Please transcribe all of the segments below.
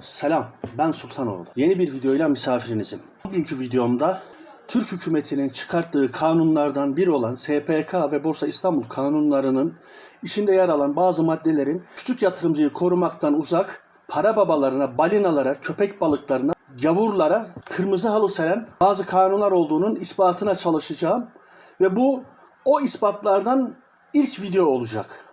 Selam, ben Sultanoğlu. Yeni bir videoyla misafirinizim. Bugünkü videomda Türk hükümetinin çıkarttığı kanunlardan biri olan SPK ve Borsa İstanbul kanunlarının içinde yer alan bazı maddelerin küçük yatırımcıyı korumaktan uzak, para babalarına, balinalara, köpek balıklarına, gavurlara kırmızı halı seren bazı kanunlar olduğunun ispatına çalışacağım. Ve bu o ispatlardan ilk video olacak.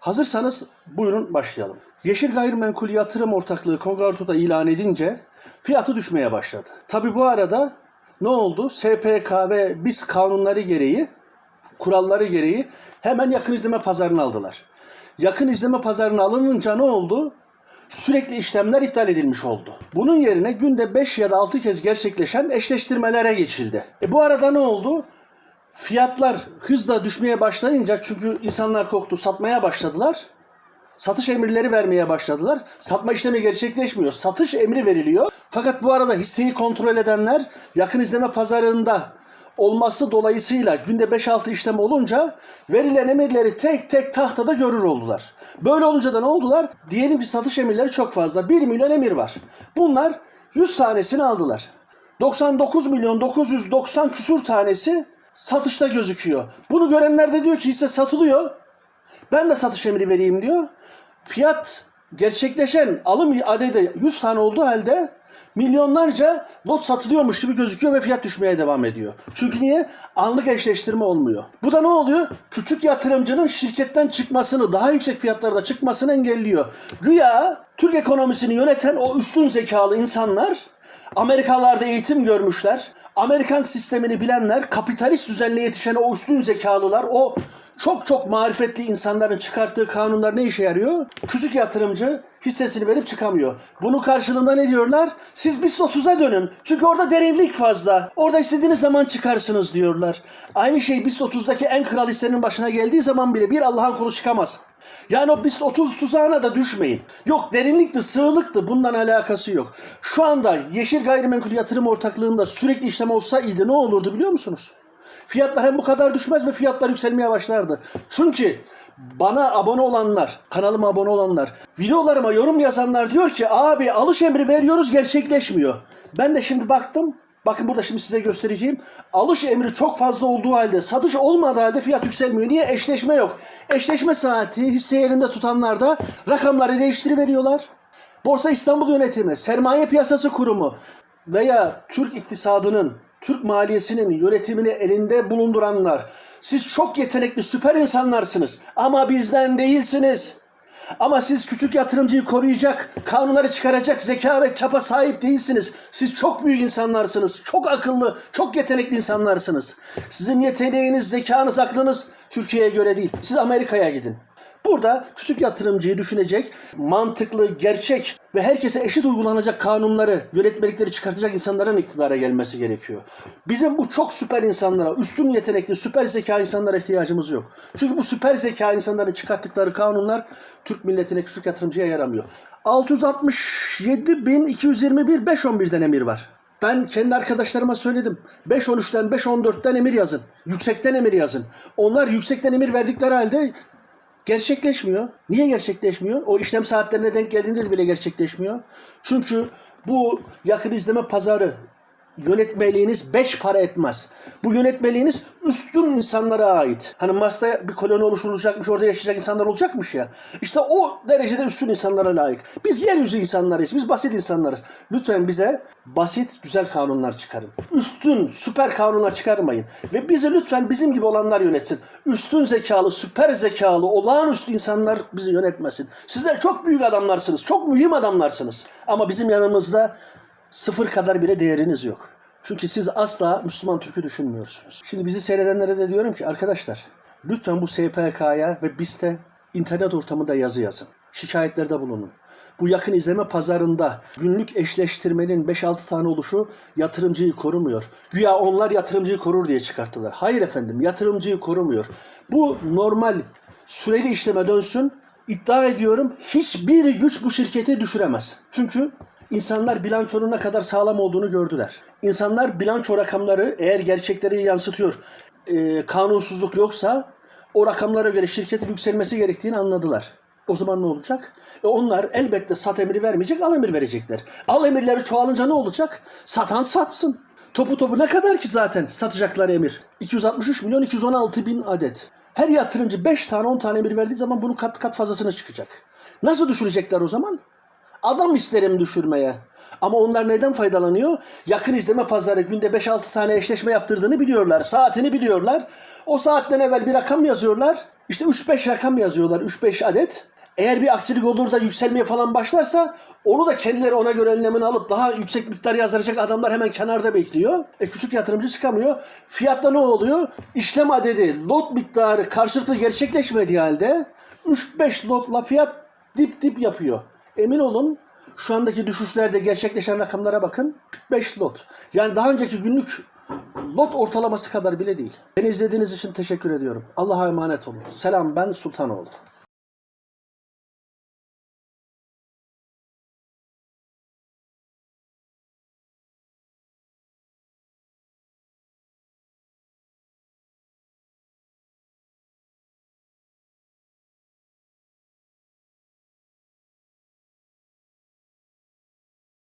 Hazırsanız buyurun başlayalım. Yeşil Gayrimenkul Yatırım Ortaklığı Kongarto'da ilan edince fiyatı düşmeye başladı. Tabi bu arada ne oldu? SPK ve BIS kanunları gereği, kuralları gereği hemen yakın izleme pazarını aldılar. Yakın izleme pazarına alınınca ne oldu? Sürekli işlemler iptal edilmiş oldu. Bunun yerine günde 5 ya da 6 kez gerçekleşen eşleştirmelere geçildi. E bu arada ne oldu? Fiyatlar hızla düşmeye başlayınca çünkü insanlar korktu satmaya başladılar. Satış emirleri vermeye başladılar. Satma işlemi gerçekleşmiyor. Satış emri veriliyor. Fakat bu arada hisseyi kontrol edenler yakın izleme pazarında olması dolayısıyla günde 5-6 işlem olunca verilen emirleri tek tek tahtada görür oldular. Böyle olunca da ne oldular? Diyelim ki satış emirleri çok fazla. 1 milyon emir var. Bunlar 100 tanesini aldılar. 99 milyon 990 küsur tanesi satışta gözüküyor. Bunu görenler de diyor ki hisse satılıyor. Ben de satış emri vereyim diyor. Fiyat gerçekleşen alım adedi 100 tane olduğu halde milyonlarca lot satılıyormuş gibi gözüküyor ve fiyat düşmeye devam ediyor. Çünkü niye? Anlık eşleştirme olmuyor. Bu da ne oluyor? Küçük yatırımcının şirketten çıkmasını, daha yüksek fiyatlarda çıkmasını engelliyor. Güya Türk ekonomisini yöneten o üstün zekalı insanlar Amerikalarda eğitim görmüşler. Amerikan sistemini bilenler, kapitalist düzenle yetişen o üstün zekalılar, o çok çok marifetli insanların çıkarttığı kanunlar ne işe yarıyor? Küçük yatırımcı hissesini verip çıkamıyor. Bunun karşılığında ne diyorlar? Siz BIST 30'a dönün. Çünkü orada derinlik fazla. Orada istediğiniz zaman çıkarsınız diyorlar. Aynı şey BIST 30'daki en kral hissenin başına geldiği zaman bile bir Allah'ın kulu çıkamaz. Yani o BIST 30 tuzağına da düşmeyin. Yok derinlikti, sığlıktı. Bundan alakası yok. Şu anda Yeşil Gayrimenkul Yatırım Ortaklığı'nda sürekli işlem olsaydı ne olurdu biliyor musunuz? Fiyatlar hem bu kadar düşmez ve fiyatlar yükselmeye başlardı. Çünkü bana abone olanlar, kanalıma abone olanlar, videolarıma yorum yazanlar diyor ki abi alış emri veriyoruz gerçekleşmiyor. Ben de şimdi baktım Bakın burada şimdi size göstereceğim. Alış emri çok fazla olduğu halde, satış olmadığı halde fiyat yükselmiyor. Niye? Eşleşme yok. Eşleşme saati hisse yerinde tutanlar da rakamları değiştiriveriyorlar. Borsa İstanbul Yönetimi, Sermaye Piyasası Kurumu veya Türk iktisadının Türk maliyesinin yönetimini elinde bulunduranlar. Siz çok yetenekli süper insanlarsınız ama bizden değilsiniz. Ama siz küçük yatırımcıyı koruyacak, kanunları çıkaracak zeka ve çapa sahip değilsiniz. Siz çok büyük insanlarsınız. Çok akıllı, çok yetenekli insanlarsınız. Sizin yeteneğiniz, zekanız, aklınız Türkiye'ye göre değil. Siz Amerika'ya gidin. Burada küçük yatırımcıyı düşünecek, mantıklı, gerçek ve herkese eşit uygulanacak kanunları, yönetmelikleri çıkartacak insanların iktidara gelmesi gerekiyor. Bizim bu çok süper insanlara, üstün yetenekli, süper zeka insanlara ihtiyacımız yok. Çünkü bu süper zeka insanların çıkarttıkları kanunlar Türk milletine, küçük yatırımcıya yaramıyor. 667.221 511'den emir var. Ben kendi arkadaşlarıma söyledim. 5.13'ten 5.14'ten emir yazın. Yüksekten emir yazın. Onlar yüksekten emir verdikleri halde gerçekleşmiyor. Niye gerçekleşmiyor? O işlem saatlerine denk geldiğinde de bile gerçekleşmiyor. Çünkü bu yakın izleme pazarı yönetmeliğiniz beş para etmez. Bu yönetmeliğiniz üstün insanlara ait. Hani Mars'ta bir koloni oluşturulacakmış, orada yaşayacak insanlar olacakmış ya. İşte o derecede üstün insanlara layık. Biz yeryüzü insanlarıyız, biz basit insanlarız. Lütfen bize basit, güzel kanunlar çıkarın. Üstün, süper kanunlar çıkarmayın. Ve bizi lütfen bizim gibi olanlar yönetsin. Üstün zekalı, süper zekalı, olağanüstü insanlar bizi yönetmesin. Sizler çok büyük adamlarsınız, çok mühim adamlarsınız. Ama bizim yanımızda sıfır kadar bile değeriniz yok. Çünkü siz asla Müslüman Türk'ü düşünmüyorsunuz. Şimdi bizi seyredenlere de diyorum ki arkadaşlar lütfen bu SPK'ya ve BIST'e internet ortamında yazı yazın. Şikayetlerde bulunun. Bu yakın izleme pazarında günlük eşleştirmenin 5-6 tane oluşu yatırımcıyı korumuyor. Güya onlar yatırımcıyı korur diye çıkarttılar. Hayır efendim yatırımcıyı korumuyor. Bu normal süreli işleme dönsün. İddia ediyorum hiçbir güç bu şirketi düşüremez. Çünkü İnsanlar bilançonun ne kadar sağlam olduğunu gördüler. İnsanlar bilanço rakamları eğer gerçekleri yansıtıyor, e, kanunsuzluk yoksa o rakamlara göre şirketin yükselmesi gerektiğini anladılar. O zaman ne olacak? E onlar elbette sat emri vermeyecek, al emir verecekler. Al emirleri çoğalınca ne olacak? Satan satsın. Topu topu ne kadar ki zaten satacaklar emir? 263 milyon 216 bin adet. Her yatırımcı 5 tane 10 tane emir verdiği zaman bunun kat kat fazlasına çıkacak. Nasıl düşürecekler o zaman? Adam isterim düşürmeye. Ama onlar neden faydalanıyor? Yakın izleme pazarı günde 5-6 tane eşleşme yaptırdığını biliyorlar. Saatini biliyorlar. O saatten evvel bir rakam yazıyorlar. İşte 3-5 rakam yazıyorlar. 3-5 adet. Eğer bir aksilik olur da yükselmeye falan başlarsa onu da kendileri ona göre önlemini alıp daha yüksek miktar yazdıracak adamlar hemen kenarda bekliyor. E küçük yatırımcı çıkamıyor. Fiyatta ne oluyor? İşlem adedi, lot miktarı karşılıklı gerçekleşmediği halde 3-5 lotla fiyat dip dip yapıyor. Emin olun şu andaki düşüşlerde gerçekleşen rakamlara bakın. 5 lot. Yani daha önceki günlük lot ortalaması kadar bile değil. Beni izlediğiniz için teşekkür ediyorum. Allah'a emanet olun. Selam ben Sultanoğlu.